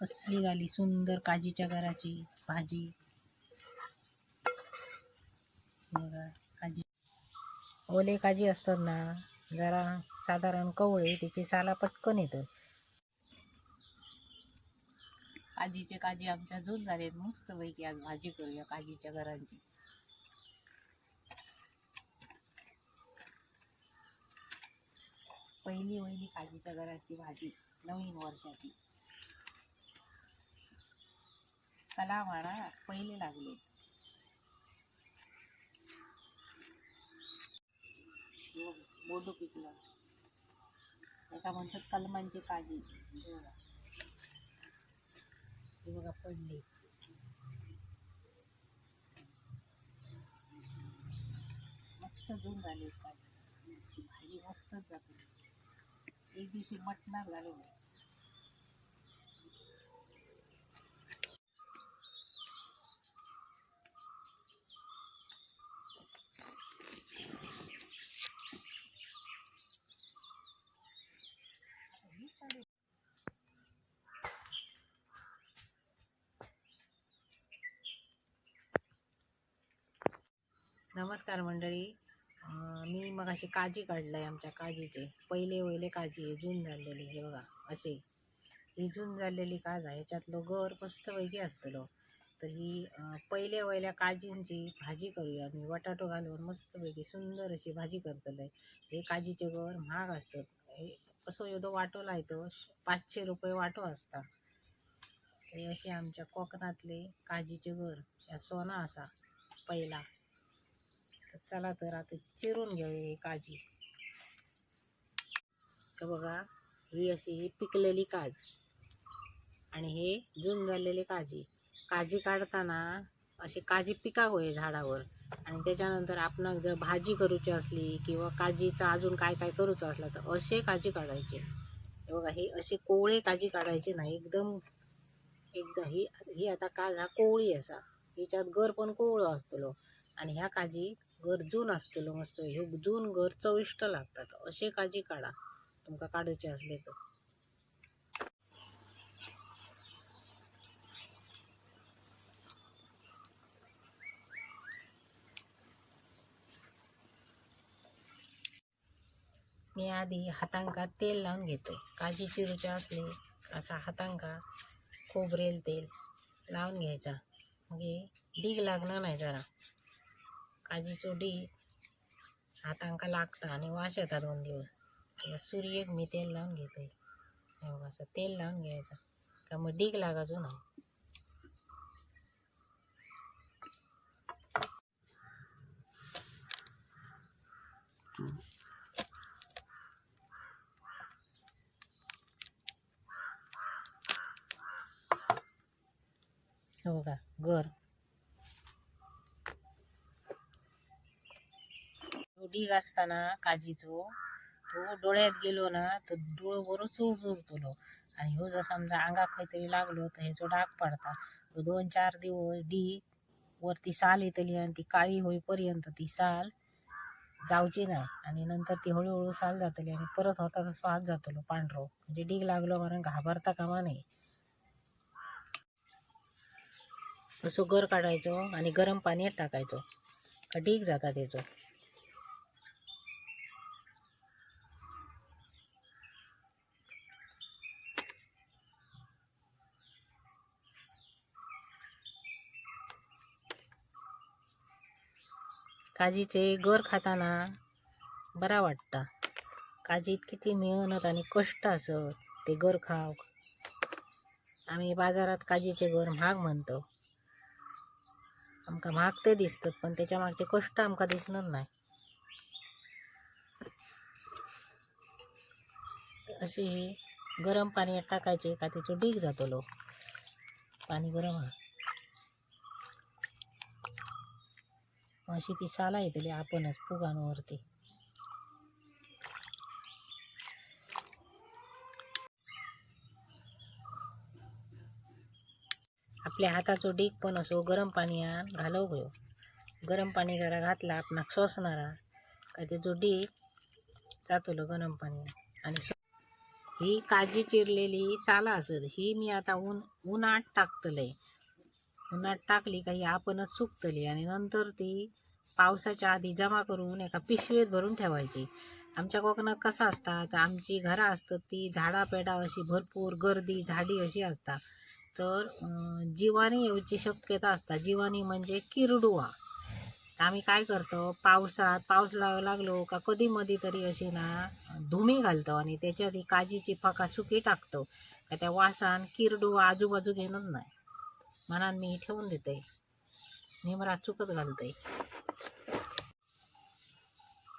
कसली झाली? सुंदर काजीच्या घराची भाजी. बघा, काजी. ओले काजी असतात ना जरा साधारण कवळे त्याची साला पटकन येतं. काजीचे काजी आमच्या जून झालेत मस्त पैकी आज भाजी करूया काजीच्या घरांची. पहिली वहिली काजीच्या घराची भाजी नवीन वर्षाची. कला मारा पहिले लागले. बोडू पिकलं एका म्हणतात कलमांची काजी हे बघा पडली. पडले मस्त झून झाले. काजी भाजी मस्तच जाते एक दिवशी मटणार झालो. नमस्कार मंडळी. मी मग अशी काजी काढलाय आमच्या काजीचे. पहिले वहिले काजी आहे जून झालेली हे बघा असे. ही जून झालेली काज आहे ह्याच्यातलं गर मस्तपैकी असतलो तर ही पहिले वयल्या काजींची भाजी करूया मी बटाटो घालून मस्तपैकी सुंदर अशी भाजी करतलं हे काजीचे गर महाग असतात. हे कसं येतो वाटोला येतो पाचशे रुपये वाटो असता हे असे आमच्या कोकणातले काजीचे गर. या सोना असा पहिला. तर चला तर आता चिरून घेऊया ही काजी. तर बघा ही अशी ही पिकलेली काज. आणि हे जून झालेली काजी. काजी काढताना अशी काजी पिका होय झाडावर. आणि त्याच्यानंतर आपण जर भाजी करूची असली किंवा काजीचा अजून काय काय करूचं असला तर असे काजी काढायचे. हे बघा हे असे कोवळे काजी काढायचे नाही एकदम एकदम ही ही आता काज हा कोवळी असा. हिच्यात गर पण कोवळं असतलो आणि ह्या काजी घर जून आसतलो मस्त ह्यो जून गर चविष्ट लागतात. असे काजी काढा. तुमका काडूचे असले तर. मी आधी हातांका तेल लावून घेते. काजी चिरूचे असले असा हातांका खोबरेल तेल लावून घ्यायचा. म्हणजे डीग लागणार नाही जरा. काजीचो चोडी. हातांका लागता आणि वास येता दोन दिवस. या सूर्येक मी तेल लावून घेते. असं तेल लावून घ्यायचं. का मग डीक लागायचो ना हो का गर तो डीग असताना काजीचो तो डोळ्यात गेलो ना तर डोळं बरो चुरचुरतलो आणि ह्यो जर समजा अंगाक तरी लागलो तर ह्याचो डाग पडता. तो दोन चार दिवस डीग वरती साल येतली आणि ती काळी होईपर्यंत ती साल जावची नाही. आणि नंतर ती हळूहळू साल जातली आणि परत होता तसं हात जातलो पांढरो. म्हणजे डीग लागलो म्हणून घाबरता कामा नाही असो गर काढायचो आणि गरम पाण्यात टाकायचो. डीग जाता त्याचो काजीचे गर खाताना बरा वाटता. काजीत किती मेहनत आणि कष्ट असत ते गर खाव. आम्ही बाजारात काजीचे गर महाग म्हणतो. आमका महाग ते दिसतात पण त्याच्या मागचे कष्ट आमका दिसणार नाही. अशी ही गरम पाणी टाकायचे का त्याचं डीग जातलो पाणी गरम अशी ती साला येतली आपणच फुगांवरती. आपल्या हाताचो डीक पण असो गरम पाण्यात घालव गयो. गरम पाणी जरा घातला आपणाक सोसणारा. काय त्याचो डीक जातलो गरम पाण्यात आणि ही काजी चिरलेली साला असत ही मी आता ऊन उन्हात टाकतलंय. उन्हात टाकली का ही आपणच सुकतली आणि नंतर ती पावसाच्या आधी जमा करून एका पिशवीत भरून ठेवायची. आमच्या कोकणात कसं असतात तर आमची घरं असतात ती झाडापेडा अशी भरपूर गर्दी झाडी अशी असतात. तर जीवाणी जिवाणी येऊची शक्यता असता. जिवाणी म्हणजे किरडुवा आम्ही काय करतो पावसात पाऊस लावा लागलो का कधी मधी तरी अशी ना धुमी घालतो आणि त्याच्यात ही काजीची फका सुकी टाकतो. का त्या वासान किरडुवा आजूबाजू घेणंच नाही. म्हणून मी ठेवून देते. निमरा चुकत आहे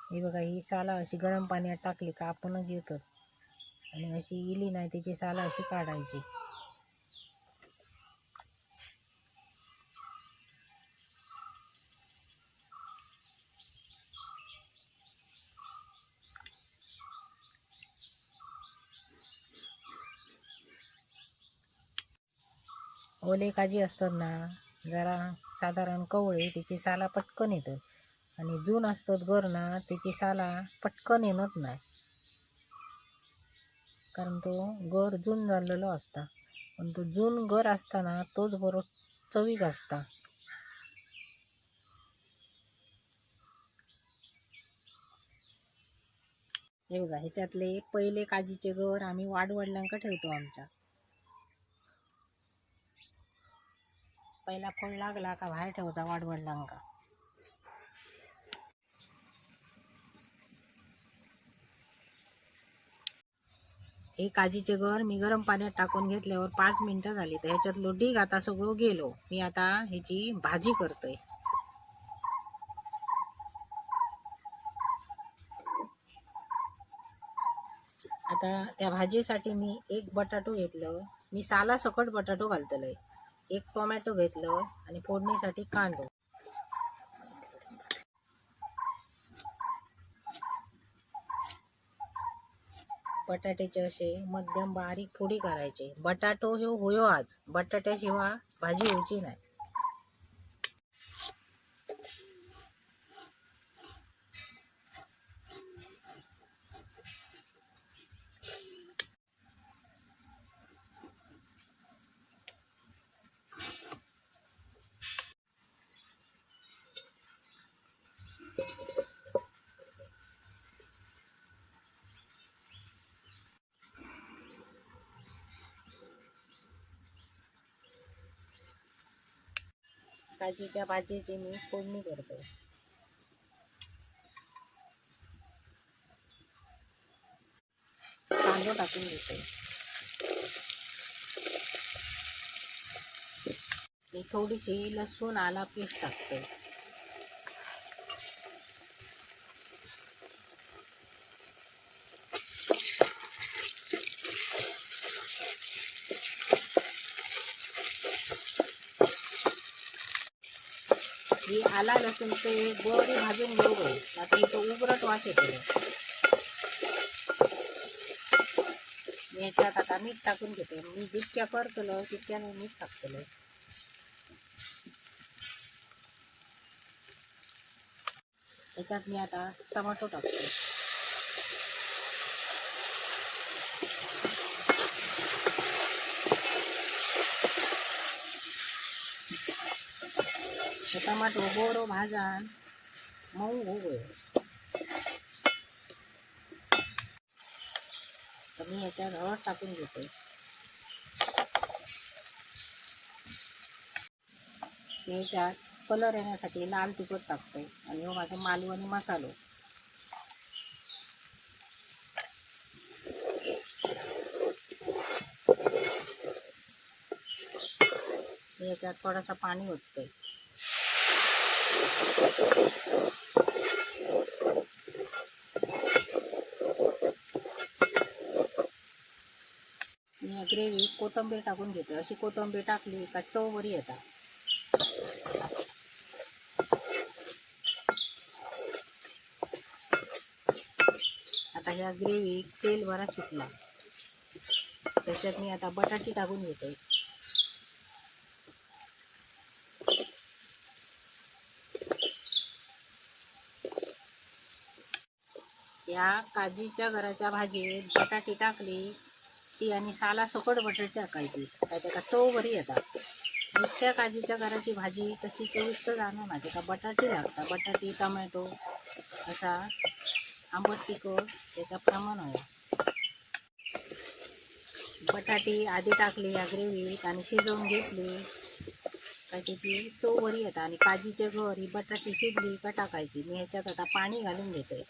हे बघा ही साला अशी गरम पाण्यात टाकली का आपणच येतात आणि अशी इली नाही त्याची साला अशी काढायची. ओले काजी असतात ना जरा साधारण कवळे त्याची साला पटकन येतात आणि जून असतात गर ना त्याची साला पटकन येणत नाही. कारण तो गर जून झालेलो असता. पण तो जून गर असताना तोच बरोबर चवीक असता. हे बघा ह्याच्यातले पहिले काजीचे गर आम्ही वाडवडिलांक ठेवतो आमच्या. पहिला फोन लागला का बाहेर ठेवता वाडवडिलांका हे काजीचे घर मी गरम पाण्यात टाकून घेतल्यावर पाच मिनिटं झाली तर ह्याच्यातलो डीग आता सगळं गेलो. मी आता ह्याची भाजी करतोय. आता त्या भाजीसाठी मी एक बटाटो घेतलं. मी साला सकट बटाटो घालतलोय. एक टोमॅटो घेतलं आणि फोडणीसाठी कांदो. बटाट्याचे असे मध्यम बारीक फोडी करायचे. बटाटो ह्यो होयो आज. बटाट्याशिवाय भाजी होची नाही. काजीच्या भाजीची मी फोडणी करतो. कांदो टाकून घेतो. मी थोडीशी लसूण आला पेस्ट टाकते. ही आला लसूण ते बरी भाजून घेऊ आता इथं उबरट वास येतो. मी ह्याच्यात आता मीठ टाकून घेते. मी जितक्या करतलो तितक्या मीठ टाकतलो. त्याच्यात मी आता टमाटो टाकतो ते टमाटो बोरो भाजा मऊ होऊ तर मी ह्याच्यात हळद टाकून घेते. ते ह्याच्यात कलर येण्यासाठी लाल तिखट टाकते आणि हो माझं मालू आणि मसालो याच्यात ह्याच्यात थोडासा पाणी ओतते. ग्रेव्ही कोथंबीर टाकून घेते. अशी कोथंबीर टाकली का चव बरी येतात आता ह्या ग्रेव्ही तेल बरा सुटला त्याच्यात मी आता बटाटी टाकून घेते. या काजीच्या घराच्या भाजीत बटाटी टाकली ती आणि साला सकट बटाटे टाकायची. काय त्याका चव बरी येतात नुसत्या काजीच्या घराची भाजी तशी चविष्ट जाणार ना त्याका बटाटी लागतात. बटाटी टमॅटो असा आंबट तिखट त्याचा प्रमाण आहे. बटाटी आधी टाकली या ग्रेव्हीत आणि शिजवून घेतली. काय त्याची चव बरी येतात आणि काजीचे घर ही बटाटी शिजली का टाकायची? मी ह्याच्यात आता पाणी घालून घेते.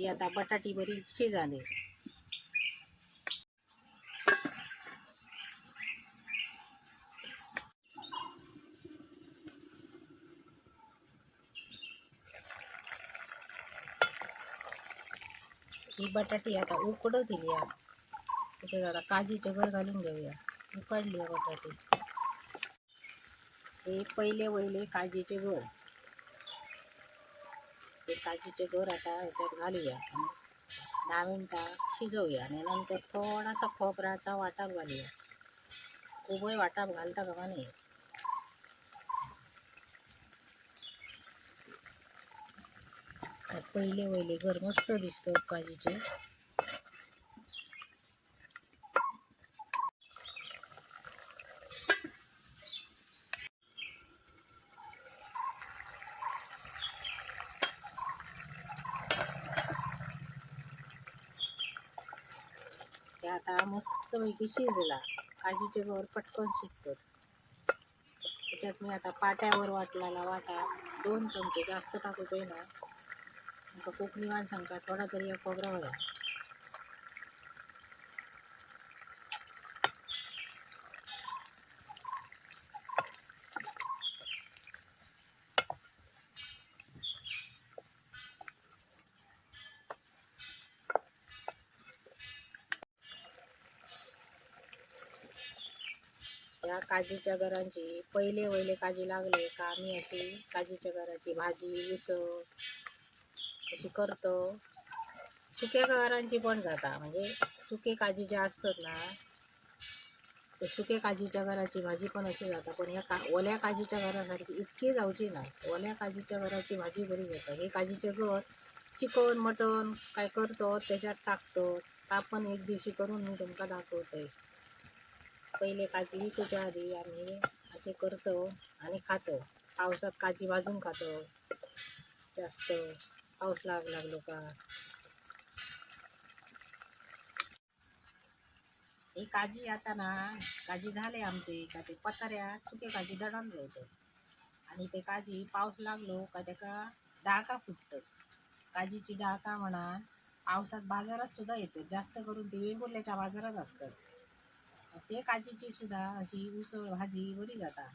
ती आता बटाटी बरी शिजाले ही बटाटी आता उकडं दिली आहे त्याच्यात आता काजीचे घर घालून घेऊया. उकडली या बटाटी. हे पहिले वहिले काजीचे घर. ते काजीचे घर आता ह्याच्यात घालूया. आणि दहा मिनटं शिजवूया आणि नंतर थोडासा खोबऱ्याचा वाटाप घालूया. उभय वाटाप घालता का नाही पहिले वहिले घर मस्त दिसतं काजीचे आता मस्तपैकी शिजला. काजीचे घर पटकन शिजतो. त्याच्यात मी आता पाट्यावर वाटलेला वाटा दोन चमचे जास्त टाकूच ना. आमकां कोंकणी माणसांका थोडा तरी खोबरा बघा या काजीच्या घरांची पहिले वहिले काजी लागले का? मी अशी काजीच्या घराची भाजी उसळ अशी करतो. सुक्या घरांची पण जाता. म्हणजे सुके काजी जे असतात ना ते सुके काजीच्या घराची भाजी पण अशी जाता. पण ह्या का ओल्या काजीच्या घरासारखी इतकी जावची नाही. ओल्या काजीच्या घराची भाजी बरी जाता. हे काजीचे घर चिकन मटन काय करतो त्याच्यात टाकतो. आपण एक दिवशी करून मी तुमका दाखवते. पहिले काजी विकूच्या आधी आम्ही असे करतो आणि खातो. पावसात काजी भाजून खातो. जास्त पाऊस लाग लागलो का? ही काजी आता ना काजी झाले आमचे का ते पताऱ्या सुके काजी दडान जायचं आणि ते काजी पाऊस लागलो का त्याका डाका फुटतं. काजीची डाका म्हणा पावसात बाजारात सुद्धा येते. जास्त करून ते वेगवेगळ्याच्या बाजारात असतात ते काजीची सुद्धा अशी उसळ भाजी बरी जाता.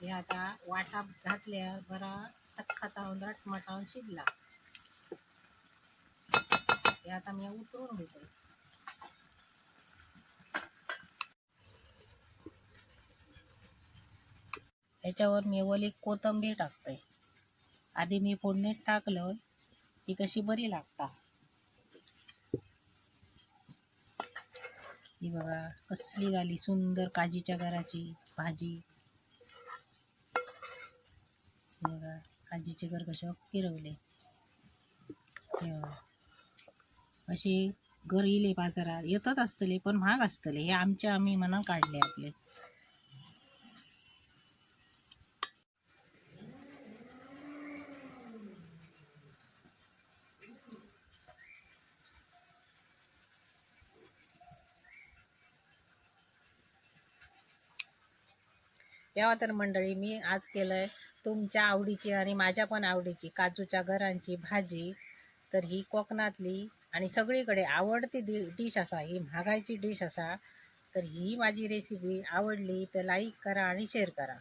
हे आता वाटा घातल्या बरा खतखतावून रटमटावून शिजला. हे आता मी उतरून घेतो. ह्याच्यावर मी ओली कोथंबीर टाकते. आधी मी फोडणीत टाकलं ती कशी बरी लागता. ती बघा कसली झाली सुंदर काजीच्या घराची भाजी. बघा काजीचे घर कसे अक्की असे घर येले बाजारात येतच असतले पण महाग असतले. हे आमच्या आम्ही मनात काढले आपले. तेव्हा तर मंडळी मी आज केलं आहे तुमच्या आवडीची आणि माझ्या पण आवडीची काजूच्या घरांची भाजी. तर ही कोकणातली आणि सगळीकडे आवडती दि डिश असा ही महागायची डिश असा. तर ही माझी रेसिपी आवडली तर लाईक करा आणि शेअर करा.